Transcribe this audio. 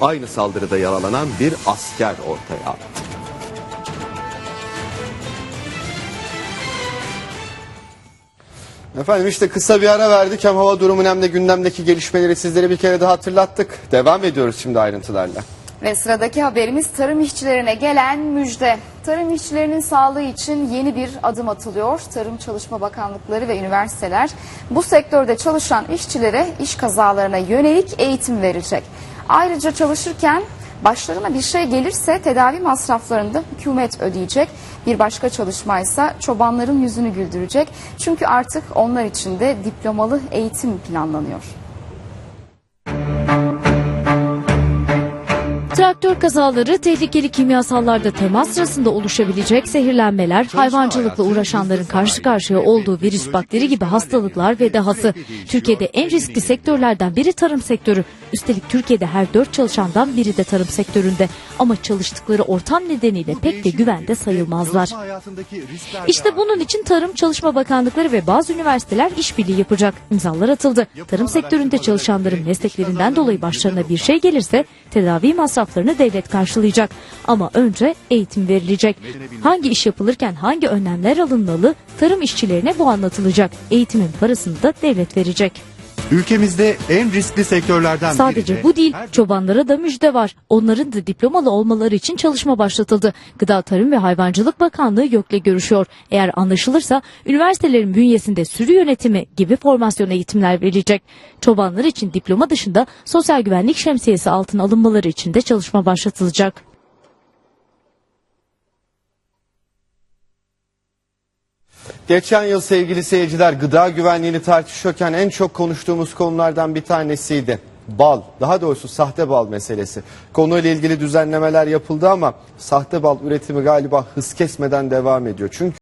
aynı saldırıda yaralanan bir asker ortaya attı. Efendim işte kısa bir ara verdik hem hava durumun hem de gündemdeki gelişmeleri sizlere bir kere daha hatırlattık. Devam ediyoruz şimdi ayrıntılarla. Ve sıradaki haberimiz tarım işçilerine gelen müjde. Tarım işçilerinin sağlığı için yeni bir adım atılıyor. Tarım Çalışma Bakanlıkları ve üniversiteler bu sektörde çalışan işçilere iş kazalarına yönelik eğitim verecek. Ayrıca çalışırken başlarına bir şey gelirse tedavi masraflarını da hükümet ödeyecek. Bir başka çalışmaysa çobanların yüzünü güldürecek. Çünkü artık onlar için de diplomalı eğitim planlanıyor. Traktör kazaları, tehlikeli kimyasallarda temas sırasında oluşabilecek zehirlenmeler, hayvancılıkla uğraşanların karşı karşıya olduğu virüs, bakteri gibi hastalıklar ve dahası. Türkiye'de en riskli sektörlerden biri tarım sektörü. Üstelik Türkiye'de her dört çalışandan biri de tarım sektöründe. Ama çalıştıkları ortam nedeniyle pek de güvende sayılmazlar. İşte bunun için Tarım Çalışma Bakanlıkları ve bazı üniversiteler işbirliği yapacak. İmzalar atıldı. Tarım sektöründe çalışanların mesleklerinden dolayı başlarına bir şey gelirse tedavi masraflarını devlet karşılayacak. Ama önce eğitim verilecek. Hangi iş yapılırken hangi önlemler alınmalı tarım işçilerine bu anlatılacak. Eğitimin parasını da devlet verecek. Ülkemizde en riskli sektörlerden biri Sadece de bu değil, her çobanlara da müjde var. Onların da diplomalı olmaları için çalışma başlatıldı. Gıda Tarım ve Hayvancılık Bakanlığı YÖK'le görüşüyor. Eğer anlaşılırsa üniversitelerin bünyesinde sürü yönetimi gibi formasyon eğitimler verilecek. Çobanlar için diploma dışında sosyal güvenlik şemsiyesi altına alınmaları için de çalışma başlatılacak. Geçen yıl sevgili seyirciler gıda güvenliğini tartışıyorken en çok konuştuğumuz konulardan bir tanesiydi. Bal, daha doğrusu sahte bal meselesi. Konuyla ilgili düzenlemeler yapıldı ama sahte bal üretimi galiba hız kesmeden devam ediyor. Çünkü